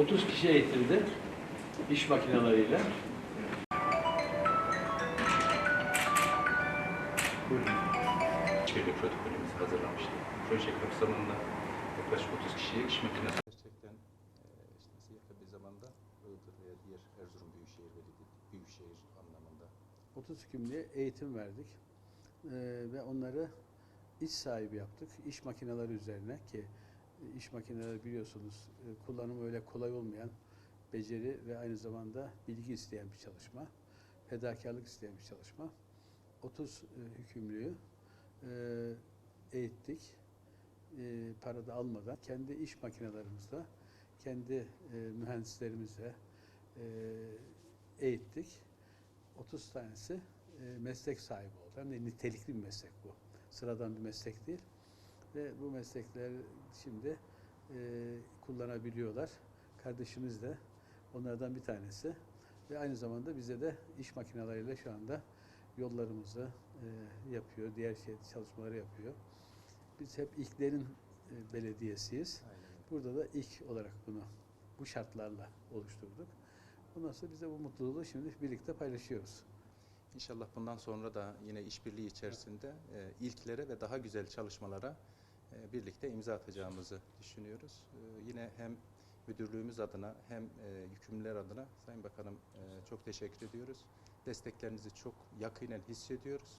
30 kişi eğitildi iş makineleriyle. İşbirliği protokolümüzü hazırlamıştık. Proje kapsamında yaklaşık 30 kişiye iş makinesi gerçekten e, işte yakın bir zamanda Iğdır veya diğer Erzurum Büyükşehir Belediyesi Büyükşehir anlamında 30 kümlüye eğitim verdik Ee, ve onları iş sahibi yaptık. İş makineleri üzerine ki iş makineleri biliyorsunuz e, kullanımı öyle kolay olmayan beceri ve aynı zamanda bilgi isteyen bir çalışma. Fedakarlık isteyen bir çalışma. 30 e, hükümlüyü e, eğittik. Para da almadan kendi iş makinelerimizle, kendi mühendislerimizle eğittik. 30 tanesi meslek sahibi oldu. Hem de nitelikli bir meslek bu. Sıradan bir meslek değil. Ve bu meslekler şimdi e, kullanabiliyorlar. Kardeşimiz de onlardan bir tanesi. Ve aynı zamanda bize de iş makineleriyle şu anda yollarımızı e, yapıyor, diğer şey çalışmaları yapıyor. Biz hep ilklerin e, belediyesiyiz. Burada da ilk olarak bunu bu şartlarla oluşturduk. Ondan sonra biz de bu mutluluğu şimdi birlikte paylaşıyoruz. İnşallah bundan sonra da yine işbirliği içerisinde e, ilklere ve daha güzel çalışmalara e, birlikte imza atacağımızı düşünüyoruz. E, yine hem müdürlüğümüz adına hem e, yükümlüler adına Sayın Bakanım e, çok teşekkür ediyoruz. Desteklerinizi çok yakinen hissediyoruz.